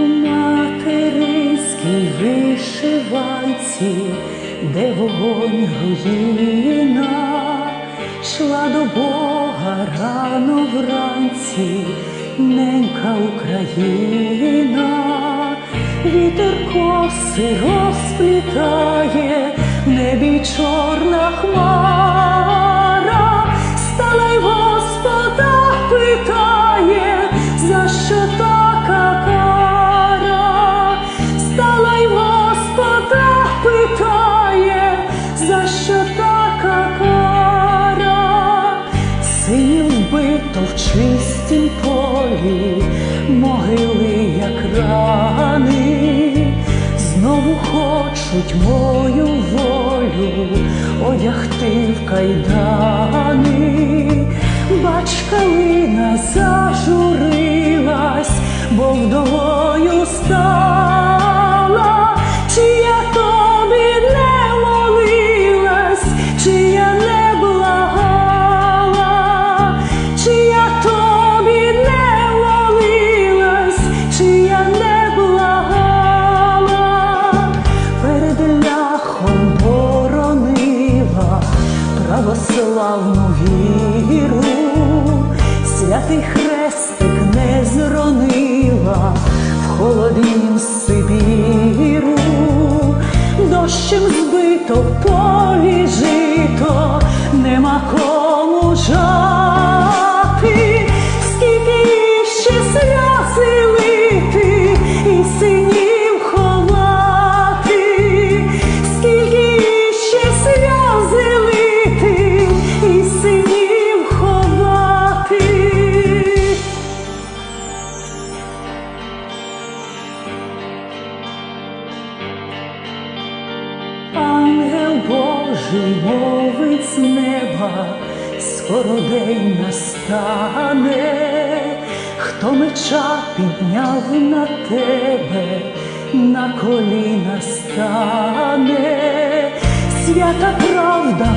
У материнській вишиванці, де вогонь руїна, йшла до Бога рано вранці, ненька Україна, вітер коси розплітає, небі чорна хмара, вбито в чистім полі, могили, як рани, знову хочуть мою волю одягти в кайдани. Православну віру, святий хрестик не зронила в холоднім Сибіру, дощем збито полі жито, нема кому жати, З неба, скоро день настане, хто меча підняв на тебе, на коліна стане, свята правда